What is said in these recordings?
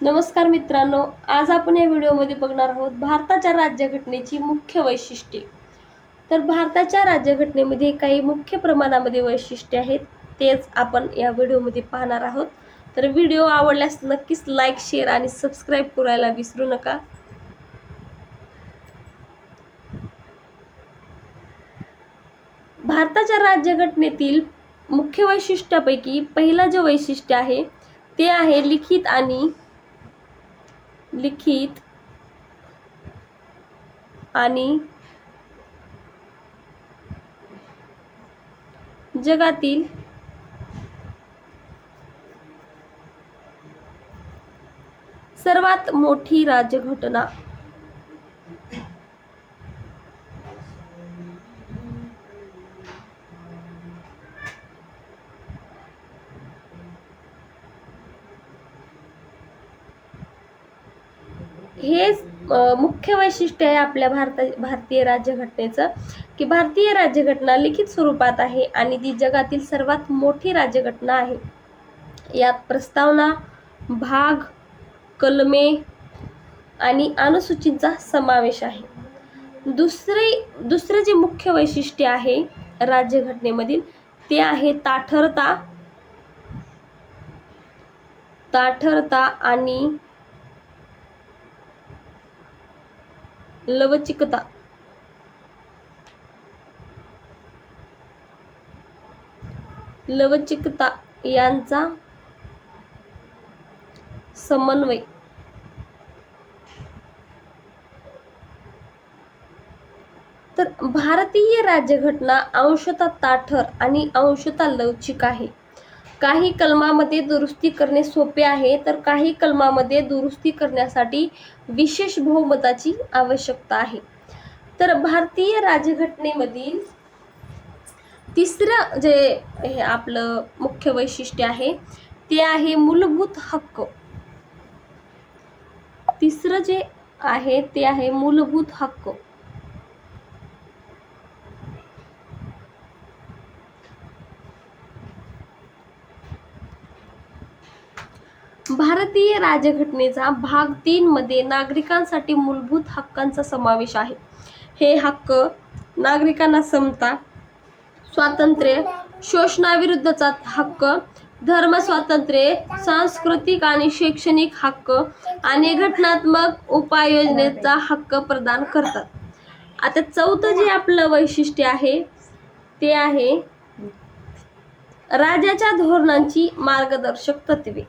नमस्कार मित्रांनो आज आपण या व्हिडिओमध्ये बघणार आहोत भारताच्या राज्यघटनेची मुख्य वैशिष्ट्ये. तर भारताच्या राज्यघटनेमध्ये काही मुख्य प्रमाणामध्ये वैशिष्ट्ये आहेत तेच आपण या व्हिडिओमध्ये पाहणार आहोत. तर व्हिडिओ आवडल्यास नक्कीच लाईक शेअर आणि सबस्क्राईब करायला विसरू नका. भारताच्या राज्यघटनेतील मुख्य वैशिष्ट्यापैकी पहिलं जे वैशिष्ट्य आहे ते आहे लिखित आणि लिखित आणि जगातील सर्वात मोठी राज्यघटना हे अ, मुख्य वैशिष्ट्य आहे आपल्या भारता भारतीय राज्यघटनेचं की भारतीय राज्यघटना लिखित स्वरूपात आहे आणि ती जगातील सर्वात मोठी राज्यघटना आहे. यात प्रस्तावना भाग कलमे आणि अनुसूचींचा समावेश आहे. दुसरे दुसरे जे मुख्य वैशिष्ट्य आहे राज्यघटनेमधील ते आहे ताठरता ताठरता आणि लवचिकता लवचिकता यांचा समन्वय. तर भारतीय राज्यघटना अंशतः ताठर आणि अंशतः लवचिक आहे. काही कलमामध्ये दुरुस्ती करणे सोपे आहे तर काही कलमामध्ये दुरुस्ती करण्यासाठी विशेष बहुमताची आवश्यकता आहे. तर भारतीय राजघटनेमधील तिसरं जे हे आपलं मुख्य वैशिष्ट्य आहे ते आहे मूलभूत हक्क. तिसरं जे आहे ते आहे मूलभूत हक्क. भारतीय राज्यघटनेचा भाग तीन मध्ये नागरिकांसाठी मूलभूत हक्कांचा समावेश आहे. हे हक्क नागरिकांना समता स्वातंत्र्य शोषणाविरुद्धचा हक्क धर्म स्वातंत्र्य सांस्कृतिक आणि शैक्षणिक हक्क आणि घटनात्मक उपाययोजनेचा हक्क प्रदान करतात. आता चौथं जे आपलं वैशिष्ट्य आहे ते आहे राजाच्या धोरणांची मार्गदर्शक तत्वे.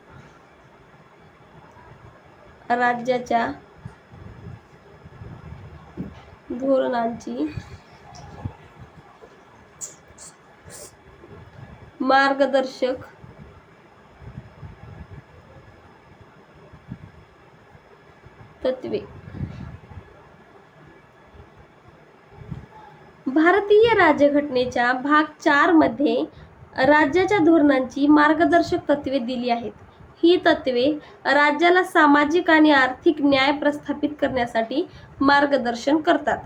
राज्याच्या धोरणांची मार्गदर्शक तत्वे. भारतीय राज्यघटनेच्या भाग चारमध्ये राज्याच्या धोरणांची मार्गदर्शक तत्वे दिली आहेत. ही तत्वे राज्याला सामाजिक आणि आर्थिक न्याय प्रस्थापित करण्यासाठी मार्गदर्शन करतात.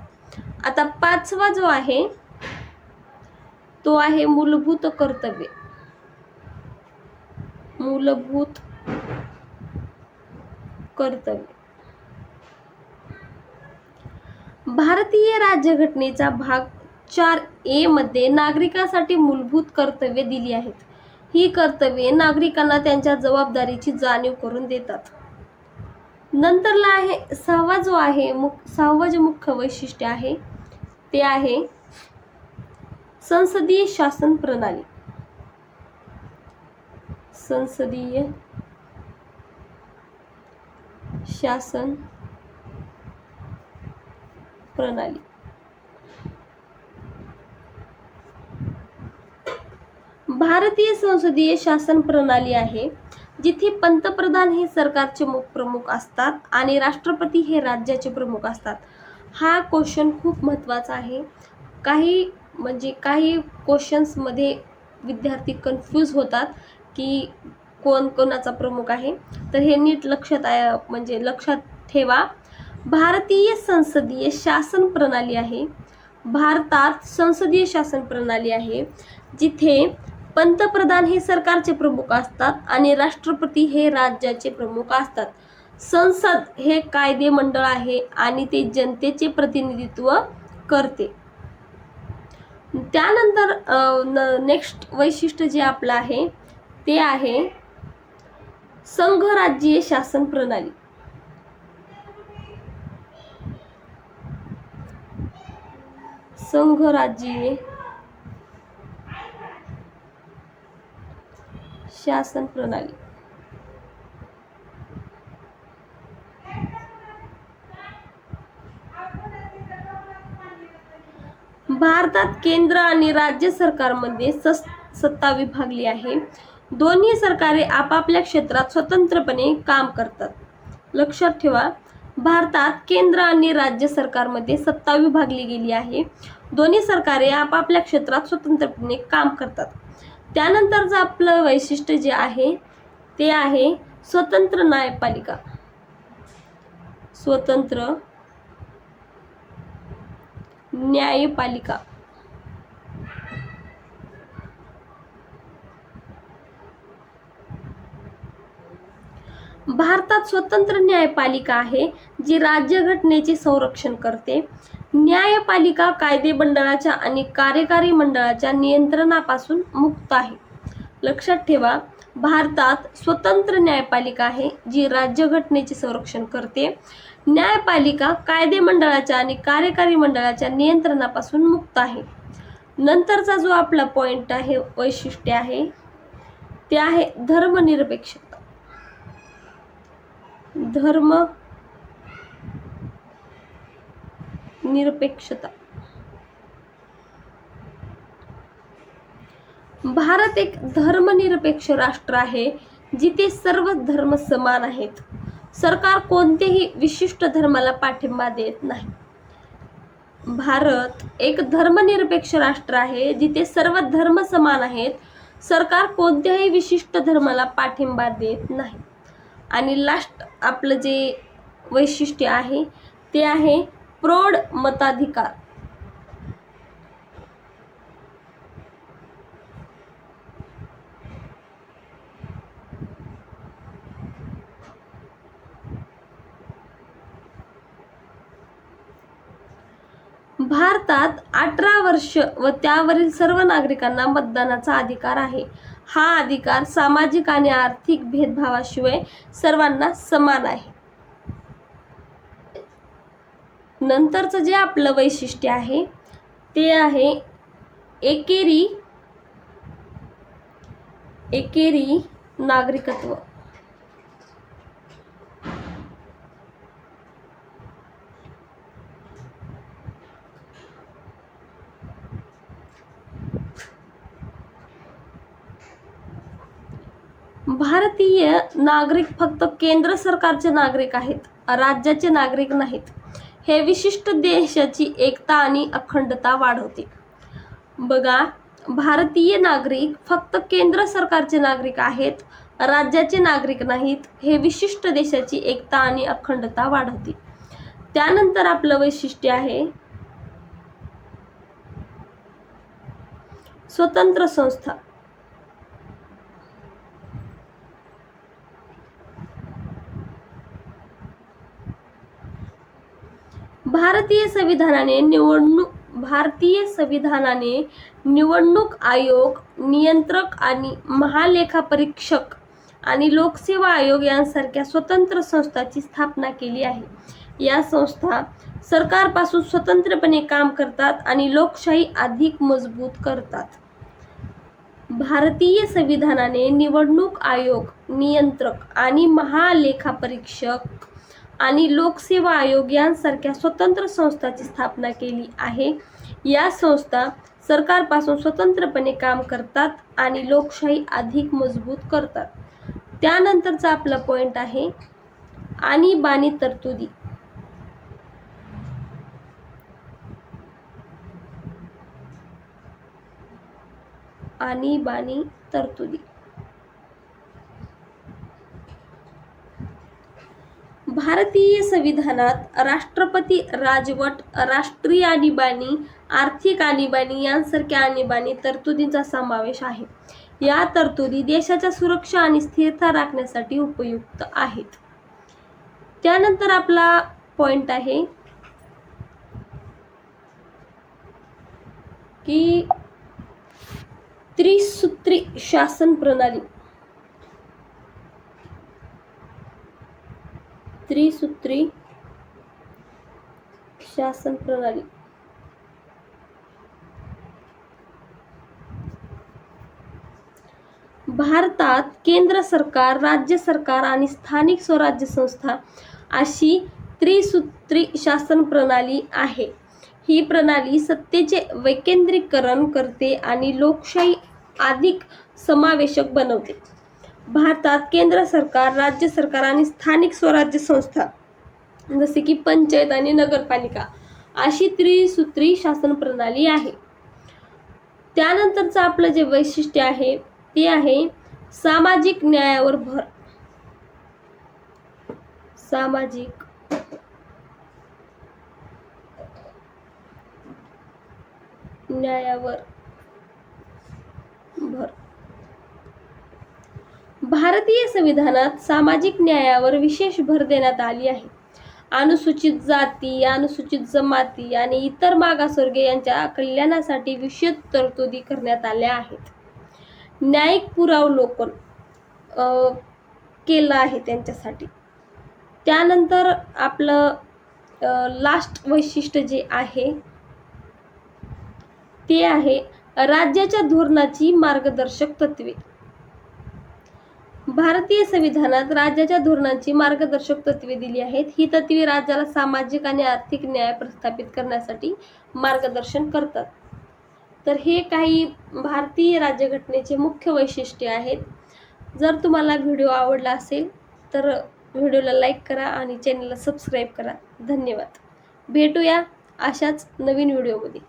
आता पाचवा जो आहे तो आहे मूलभूत कर्तव्य. मूलभूत कर्तव्य. भारतीय राज्यघटनेचा भाग चार ए मध्ये नागरिकांसाठी मूलभूत कर्तव्ये दिली आहेत. ही कर्तव्ये नागरिकांना त्यांच्या जबाबदारीची जाणीव करून देतात. नंतरला आहे सहावा जो आहे मुख सहावं जे मुख्य वैशिष्ट्य आहे ते आहे संसदीय शासन प्रणाली. संसदीय शासन प्रणाली. भारतीय संसदीय शासन प्रणाली आहे जिथे पंतप्रधान हे सरकारचे प्रमुख असतात आणि राष्ट्रपती हे राज्याचे प्रमुख असतात. हा क्वेश्चन खूप महत्त्वाचा आहे. काही म्हणजे काही क्वेश्चन्समध्ये विद्यार्थी कन्फ्यूज होतात की कोण कोणाचा प्रमुख आहे. तर हे नीट लक्षात आहे म्हणजे लक्षात ठेवा. भारतीय संसदीय शासन प्रणाली आहे. भारतात संसदीय शासन प्रणाली आहे जिथे पंतप्रधान हे सरकारचे प्रमुख असतात आणि राष्ट्रपती हे राज्याचे प्रमुख असतात. संसद हे कायदे मंडळ आहे आणि ते जनतेचे प्रतिनिधित्व करते. त्यानंतर नेक्स्ट वैशिष्ट्य जे आपलं आहे ते आहे संघराज्यीय शासन प्रणाली. संघराज्यीय शासन प्रणाली. भारतात केंद्र आणि राज्य सरकारमध्ये सत्ता विभागली आहे. दोन्ही सरकारे आपापल्या क्षेत्रात स्वतंत्रपणे काम करतात. लक्षात ठेवा भारतात केंद्र आणि राज्य सरकारमध्ये सत्ता विभागली गेली आहे. दोन्ही सरकारे आपापल्या क्षेत्रात स्वतंत्रपणे काम करतात. त्यानंतरचं आपलं वैशिष्ट्य जे आहे ते आहे स्वतंत्र न्यायपालिका. स्वतंत्र न्यायपालिका. भारतात स्वतंत्र न्यायपालिका आहे जी राज्यघटनेचे संरक्षण करते. न्यायपालिका कायदे मंडळाच्या आणि कार्यकारी मंडळाच्या नियंत्रणापासून मुक्त आहे. लक्षात ठेवा भारतात स्वतंत्र न्यायपालिका आहे जी राज्यघटनेचे संरक्षण करते. न्यायपालिका कायदे मंडळाच्या आणि कार्यकारी मंडळाच्या नियंत्रणापासून मुक्त आहे. नंतरचा जो आपला पॉइंट आहे वैशिष्ट्य आहे ते आहे धर्मनिरपेक्षता. धर्म निरपेक्षता. भारत एक धर्मनिरपेक्ष राष्ट्र आहे जिथे सर्व धर्म समान आहेत. सरकार कोणतेही विशिष्ट धर्माला पाठिंबा देत नाही. भारत एक धर्मनिरपेक्ष राष्ट्र आहे जिथे सर्व धर्म समान आहेत. सरकार कोणत्याही विशिष्ट धर्माला पाठिंबा देत नाही. आणि लास्ट आपलं जे वैशिष्ट्य आहे ते आहे प्रौढ मताधिकार. भारतात अठरा वर्ष व त्यावरील सर्व नागरिकांना मतदानाचा अधिकार आहे. हा अधिकार सामाजिक आणि आर्थिक भेदभावाशिवाय सर्वांना समान आहे. नंतरचं जे आपलं वैशिष्ट्य आहे ते आहे एकेरी एकेरी नागरिकत्व. भारतीय नागरिक फक्त केंद्र सरकारचे नागरिक आहेत राज्याचे नागरिक नाहीत. हे विशिष्ट देशाची एकता आणि अखंडता वाढवते. बघा भारतीय नागरिक फक्त केंद्र सरकारचे नागरिक आहेत राज्याचे नागरिक नाहीत हे विशिष्ट देशाची एकता आणि अखंडता वाढवते. त्यानंतर आपलं वैशिष्ट्य आहे स्वतंत्र संस्था. भारतीय संविधानाने निवडणूक भारतीय संविधानाने निवडणूक आयोग नियंत्रक आणि महालेखापरीक्षक आणि लोकसेवा आयोग यांसारख्या स्वतंत्र संस्थांची स्थापना केली आहे. या संस्था सरकारपासून स्वतंत्रपणे काम करतात आणि लोकशाही अधिक मजबूत करतात. भारतीय संविधानाने निवडणूक आयोग नियंत्रक आणि महालेखापरीक्षक आणि लोकसेवा आयोग यांसारख्या स्वतंत्र संस्थांची स्थापना केली आहे. या संस्था सरकारपासून स्वतंत्रपणे काम करतात आणि लोकशाही अधिक मजबूत करतात. त्यानंतरचा आपला पॉइंट आहे आणि बाणी तरतुदी. आणि बाणी तरतुदी. भारतीय संविधानात राष्ट्रपती राजवट राष्ट्रीय आणीबाणी आर्थिक आणीबाणी यांसारख्या आणीबाणी तरतुदींचा समावेश आहे. या तरतुदी देशाच्या सुरक्षा आणि स्थिरता राखण्यासाठी उपयुक्त आहेत. त्यानंतर आपला पॉइंट आहे की त्रिसूत्री शासन प्रणाली. त्रिसूत्री शासन प्रणाली. भारतात केंद्र सरकार राज्य सरकार आणि स्थानिक स्वराज्य संस्था अशी त्रिसूत्री शासन प्रणाली आहे. ही प्रणाली सत्तेचे वैकेंद्रीकरण करते आणि लोकशाही अधिक समावेशक बनवते. भारतात केंद्र सरकार राज्य सरकार आणि स्थानिक स्वराज्य संस्था जसे की पंचायत आणि नगरपालिका अशी त्रिसूत्री शासन प्रणाली आहे. त्यानंतरचं आपलं जे वैशिष्ट्य आहे ते आहे सामाजिक न्यायावर भर. सामाजिक न्यायावर भर. भारतीय संविधानात सामाजिक न्यायावर विशेष भर देण्यात आली आहे. अनुसूचित जाती अनुसूचित जमाती आणि इतर मागासवर्गीय यांच्या कल्याणासाठी विशेष तरतुदी करण्यात आल्या आहेत. न्यायिक पुरावलोकन केलं आहे त्यांच्यासाठी. त्यानंतर आपलं लास्ट वैशिष्ट्य जे आहे ते आहे राज्याच्या धोरणाची मार्गदर्शक तत्वे. भारतीय संविधानात राज्याच्या धोरणांची मार्गदर्शक तत्वे दिली आहेत. ही तत्वे राज्याला सामाजिक आणि आर्थिक न्याय प्रस्थापित करण्यासाठी मार्गदर्शन करतात. तर हे काही भारतीय राज्यघटनेचे मुख्य वैशिष्ट्ये आहेत. जर तुम्हाला व्हिडिओ आवडला असेल तर व्हिडिओला लाईक करा आणि चॅनलला सबस्क्राईब करा. धन्यवाद. भेटूया अशाच नवीन व्हिडिओमध्ये.